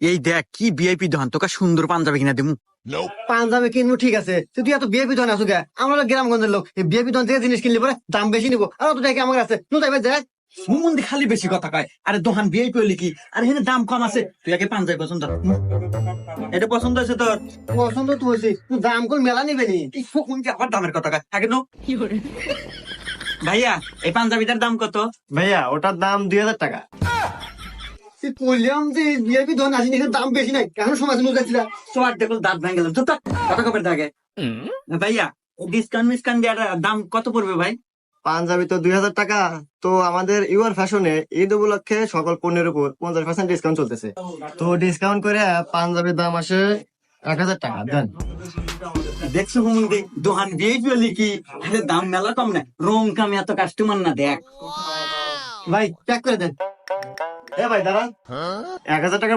এই দেখ কি ভিআইপি দোকান তোকে সুন্দর পাঞ্জাবি কিনা দিমু। পাঞ্জাবি কিনবো ঠিক আছে। তুই এত বিএপি ধন আসু গে। আমরা গ্রামগঞ্জের লোক। এই বিএপি ধন থেকে জিনিস কিনলে পরে দাম বেশি নিবো। আর অত টাকা আমার আছে তুই তাই দেখ। মুমন্দি খালি বেশি কথা কয়। আরে দোকান কি? আরে এখানে দাম কম আছে। তুই আগে পাঞ্জাবি পছন্দ এটা পছন্দ আছে তোর? পছন্দ তো হয়েছে। তুই দাম কোন মেলা নিবে নি। যে আবার দামের কথা কয়। আগে নো। ভাইয়া এই পাঞ্জাবিটার দাম কত? ভাইয়া ওটার দাম দুই হাজার টাকা। কইলাম যে বিএপি ধন আসিনি এখানে দাম বেশি নাই। এখন সমাজ নুক যাচ্ছিলা সোয়ার দেখুন দাঁত ভেঙে গেলাম তো কত কবে থাকে ভাইয়া ডিসকাউন্ট মিসকাউন্ট দেওয়ার দাম কত পড়বে ভাই? পাঞ্জাবি তো দুই হাজার টাকা। তো আমাদের ইউর ফ্যাশনে ঈদ উপলক্ষে সকল পণ্যের উপর পঞ্চাশ পার্সেন্ট ডিসকাউন্ট চলতেছে। তো ডিসকাউন্ট করে পাঞ্জাবির দাম আসে এক হাজার টাকা। দেন। দেখছ হুমন্দি দোকান হলি কি? দাম মেলা কম না। রং কামে এত কাস্টমার না দেখ। ভাই প্যাক করে দেন। এ ভাই দাঁড়ান। এক হাজার টাকা